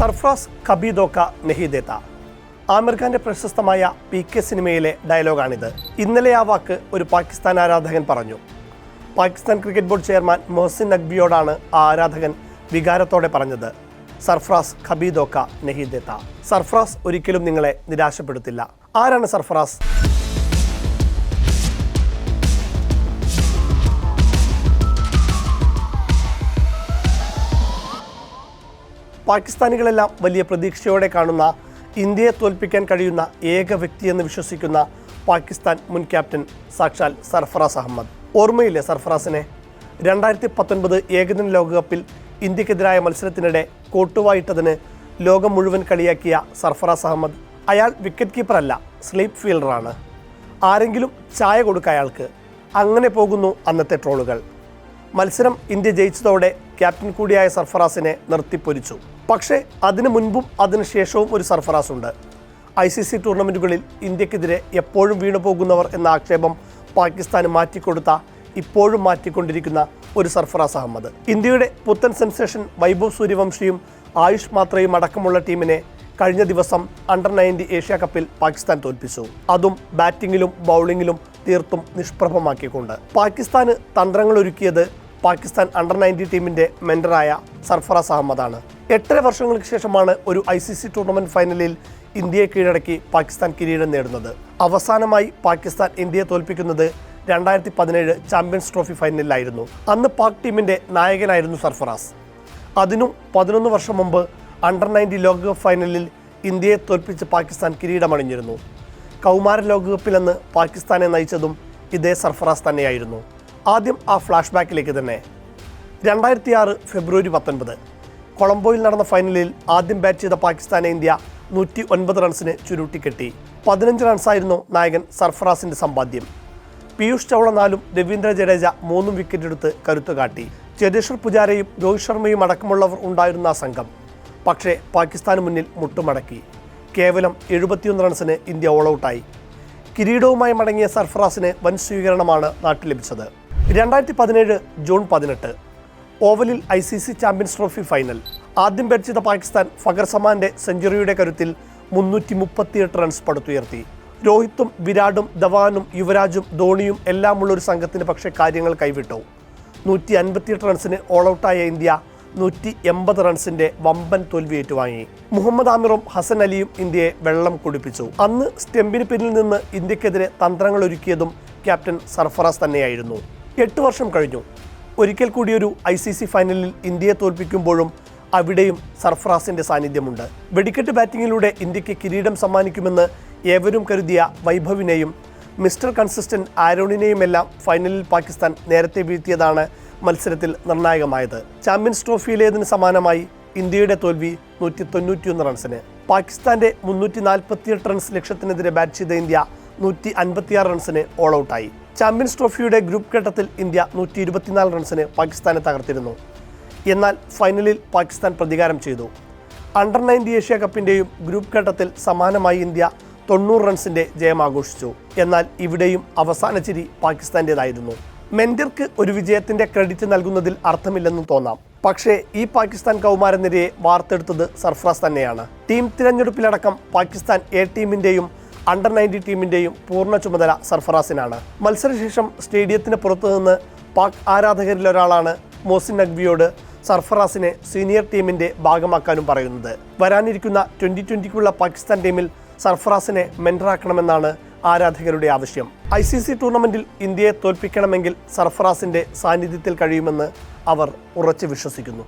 സർഫ്രാസ് കബീദോക്ക നെഹിദേത്ത ആമിർ ഖാന്റെ പ്രശസ്തമായ P K സിനിമയിലെ ഡയലോഗാണിത്. ഇന്നലെ ആ വാക്ക് ഒരു പാകിസ്ഥാൻ ആരാധകൻ പറഞ്ഞു. Pakistan cricket board chairman Mohsin നഖ്ബിയോടാണ് ആ ആരാധകൻ വികാരത്തോടെ പറഞ്ഞത്. സർഫ്രാസ് ഖബീദോക്ക നെഹിദേത്ത സർഫ്രാസ് ഒരിക്കലും നിങ്ങളെ നിരാശപ്പെടുത്തില്ല. ആരാണ് സർഫ്രാസ് പാകിസ്ഥാനികളെല്ലാം വലിയ പ്രതീക്ഷയോടെ കാണുന്ന ഇന്ത്യയെ തോൽപ്പിക്കാൻ കഴിയുന്ന ഏക വ്യക്തിയെന്ന് വിശ്വസിക്കുന്ന പാകിസ്ഥാൻ മുൻ ക്യാപ്റ്റൻ സാക്ഷാൽ സർഫറാസ് അഹമ്മദ്. ഓർമ്മയില്ലേ സർഫറാസിനെ? രണ്ടായിരത്തി പത്തൊൻപത് ഏകദിന ലോകകപ്പിൽ ഇന്ത്യക്കെതിരായ മത്സരത്തിനിടെ കോട്ടുവായിട്ടതിന് ലോകം മുഴുവൻ കളിയാക്കിയ സർഫറാസ് അഹമ്മദ് അയാൾ വിക്കറ്റ് കീപ്പറല്ല സ്ലീപ്പ് ഫീൽഡറാണ് ആരെങ്കിലും ചായ കൊടുക്ക അയാൾക്ക്. അങ്ങനെ പോകുന്നു അന്നത്തെ ട്രോളുകൾ. മത്സരം ഇന്ത്യ ജയിച്ചതോടെ ക്യാപ്റ്റൻ കൂടിയായ സർഫറാസിനെ നിർത്തിപ്പൊരിച്ചു പക്ഷേ അതിനു മുൻപും അതിനുശേഷവും ഒരു സർഫറാസ് ഉണ്ട് ഐ സി സി ടൂർണമെന്റുകളിൽ ഇന്ത്യക്കെതിരെ എപ്പോഴും വീണുപോകുന്നവർ എന്ന ആക്ഷേപം പാകിസ്ഥാന് മാറ്റിക്കൊടുത്ത ഇപ്പോഴും മാറ്റിക്കൊണ്ടിരിക്കുന്ന ഒരു സർഫറാസ് അഹമ്മദ്. ഇന്ത്യയുടെ പുത്തൻ സെൻസേഷൻ വൈഭവ് സൂര്യവംശിയും ആയുഷ് മാത്രയും അടക്കമുള്ള ടീമിനെ കഴിഞ്ഞ ദിവസം അണ്ടർ നയന്റി ഏഷ്യ കപ്പിൽ പാകിസ്ഥാൻ തോൽപ്പിച്ചു. അതും ബാറ്റിങ്ങിലും ബൗളിങ്ങിലും തീർത്തും നിഷ്പ്രഭമാക്കിക്കൊണ്ട്. പാകിസ്ഥാന് തന്ത്രങ്ങൾ ഒരുക്കിയത് പാകിസ്ഥാൻ അണ്ടർ നയന്റി ടീമിന്റെ മെന്ററായ സർഫറാസ് അഹമ്മദാണ്. എട്ടര വർഷങ്ങൾക്ക് ശേഷമാണ് ഒരു ഐ സി സി ടൂർണമെന്റ് ഫൈനലിൽ ഇന്ത്യയെ കീഴടക്കി പാകിസ്ഥാൻ കിരീടം നേടുന്നത്. അവസാനമായി പാകിസ്ഥാൻ ഇന്ത്യയെ തോൽപ്പിക്കുന്നത് രണ്ടായിരത്തി പതിനേഴ് ചാമ്പ്യൻസ് ട്രോഫി ഫൈനലിലായിരുന്നു അന്ന് പാക് ടീമിന്റെ നായകനായിരുന്നു സർഫറാസ്. അതിനും പതിനൊന്ന് വർഷം മുമ്പ് അണ്ടർ നയന്റി ലോകകപ്പ് ഫൈനലിൽ ഇന്ത്യയെ തോൽപ്പിച്ച് പാകിസ്ഥാൻ കിരീടമണിഞ്ഞിരുന്നു. കൗമാര ലോകകപ്പിലെന്ന് പാകിസ്ഥാനെ നയിച്ചതും ഇതേ സർഫറാസ് തന്നെയായിരുന്നു. ആദ്യം ആ ഫ്ലാഷ് ബാക്കിലേക്ക് തന്നെ. രണ്ടായിരത്തി ആറ് ഫെബ്രുവരി പത്തൊൻപത് കൊളംബോയിൽ നടന്ന ഫൈനലിൽ ആദ്യം ബാറ്റ് ചെയ്ത പാകിസ്ഥാനെ ഇന്ത്യ നൂറ്റി ഒൻപത് റൺസിന് ചുരുട്ടിക്കെട്ടി. പതിനഞ്ച് റൺസായിരുന്നു നായകൻ സർഫറാസിന്റെ സമ്പാദ്യം. പീയൂഷ് ചൗള നാലും രവീന്ദ്ര ജഡേജ മൂന്നും വിക്കറ്റ് എടുത്ത് കരുത്തു കാട്ടി. ചേതേശ്വർ പുജാരയും രോഹിത് ശർമ്മയും അടക്കമുള്ളവർ ഉണ്ടായിരുന്ന ആ സംഘം. പക്ഷേ പാകിസ്ഥാന് മുന്നിൽ മുട്ടുമടക്കി. കേവലം എഴുപത്തിയൊന്ന് റൺസിന് ഇന്ത്യ ഓൾ ഔട്ടായി കിരീടവുമായി മടങ്ങിയ സർഫറാസിന് വൻ സ്വീകരണമാണ് നാട്ടിൽ ലഭിച്ചത്. രണ്ടായിരത്തി പതിനേഴ് ജൂൺ പതിനെട്ട് ഓവലിൽ I C C champions trophy final. ആദ്യം ബാറ്റ് ചെയ്ത പാകിസ്ഥാൻ ഫഗർ സമാന്റെ സെഞ്ചുറിയുടെ കരുത്തിൽ മുന്നൂറ്റി മുപ്പത്തിയെട്ട് റൺസ് പടുത്തുയർത്തി. രോഹിത്തും വിരാടും ധവാനും യുവരാജും ധോണിയും എല്ലാമുള്ള ഒരു സംഘത്തിന് പക്ഷേ കാര്യങ്ങൾ കൈവിട്ടു. നൂറ്റി അൻപത്തിയെട്ട് റൺസിന് ഓൾ ഔട്ടായ ഇന്ത്യ നൂറ്റി എൺപത് റൺസിന്റെ വമ്പൻ തോൽവി ഏറ്റുവാങ്ങി. മുഹമ്മദ് ആമിറും ഹസൻ അലിയും ഇന്ത്യയെ വെള്ളം കുടിപ്പിച്ചു. അന്ന് സ്റ്റെമ്പിന് പിന്നിൽ നിന്ന് ഇന്ത്യക്കെതിരെ തന്ത്രങ്ങൾ ഒരുക്കിയതും ക്യാപ്റ്റൻ സർഫറാസ് തന്നെയായിരുന്നു. എട്ട് വർഷം കഴിഞ്ഞു. ഒരിക്കൽ കൂടി ഒരു ഐ സി സി ഫൈനലിൽ ഇന്ത്യയെ തോൽപ്പിക്കുമ്പോഴും അവിടെയും സർഫറാസിന്റെ സാന്നിധ്യമുണ്ട്. വെടിക്കെട്ട് ബാറ്റിങ്ങിലൂടെ ഇന്ത്യയ്ക്ക് കിരീടം സമ്മാനിക്കുമെന്ന് ഏവരും കരുതിയ വൈഭവിനെയും മിസ്റ്റർ കൺസിസ്റ്റന്റ് ആരോണിനെയുമെല്ലാം ഫൈനലിൽ പാകിസ്ഥാൻ നേരത്തെ വീഴ്ത്തിയതാണ് മത്സരത്തിൽ നിർണായകമായത്. ചാമ്പ്യൻസ് ട്രോഫിയിലേതിന് സമാനമായി ഇന്ത്യയുടെ തോൽവി നൂറ്റി തൊണ്ണൂറ്റിയൊന്ന് റൺസിന്. പാകിസ്ഥാന്റെ മുന്നൂറ്റി നാൽപ്പത്തിയെട്ട് റൺസ് ലക്ഷ്യത്തിനെതിരെ ബാറ്റ് ചെയ്ത ഇന്ത്യ നൂറ്റി അൻപത്തിയാറ് റൺസിന് ഓൾ ഔട്ടായി. ചാമ്പ്യൻസ് ട്രോഫിയുടെ ഗ്രൂപ്പ് ഘട്ടത്തിൽ ഇന്ത്യ നൂറ്റി ഇരുപത്തിനാല് റൺസിന് പാകിസ്ഥാനെ തകർത്തിരുന്നു. എന്നാൽ ഫൈനലിൽ പാകിസ്ഥാൻ പ്രതികാരം ചെയ്തു. അണ്ടർ നയന്റി ഏഷ്യ കപ്പിന്റെയും ഗ്രൂപ്പ് ഘട്ടത്തിൽ സമാനമായി ഇന്ത്യ തൊണ്ണൂറ് റൺസിന്റെ ജയം ആഘോഷിച്ചു എന്നാൽ ഇവിടെയും അവസാന ചിരി പാകിസ്ഥാന്റേതായിരുന്നു മെൻഡിർക്ക് ഒരു വിജയത്തിന്റെ ക്രെഡിറ്റ് നൽകുന്നതിൽ അർത്ഥമില്ലെന്നും തോന്നാം. പക്ഷേ ഈ പാകിസ്ഥാൻ കൗമാരനിരയെ വാർത്തെടുത്തത് സർഫ്രാസ് തന്നെയാണ്. ടീം തിരഞ്ഞെടുപ്പിലടക്കം പാകിസ്ഥാൻ എ ടീമിന്റെയും അണ്ടർ നയന്റി ടീമിന്റെയും പൂർണ ചുമതല സർഫറാസിനാണ്. മത്സരശേഷം സ്റ്റേഡിയത്തിന് പുറത്തുനിന്ന് പാക് ആരാധകരിൽ ഒരാളാണ് മോസിൻ നഖ്വിയോട് സർഫറാസിനെ സീനിയർ ടീമിന്റെ ഭാഗമാക്കാനും പറയുന്നത്. വരാനിരിക്കുന്ന ട്വന്റി ട്വന്റിക്കുള്ള പാകിസ്ഥാൻ ടീമിൽ സർഫറാസിനെ മെന്ററാക്കണമെന്നാണ് ആരാധകരുടെ ആവശ്യം. ഐ സി സി ടൂർണമെന്റിൽ ഇന്ത്യയെ തോൽപ്പിക്കണമെങ്കിൽ സർഫറാസിന്റെ സാന്നിധ്യത്തിൽ കഴിയുമെന്ന് അവർ ഉറച്ചു വിശ്വസിക്കുന്നു.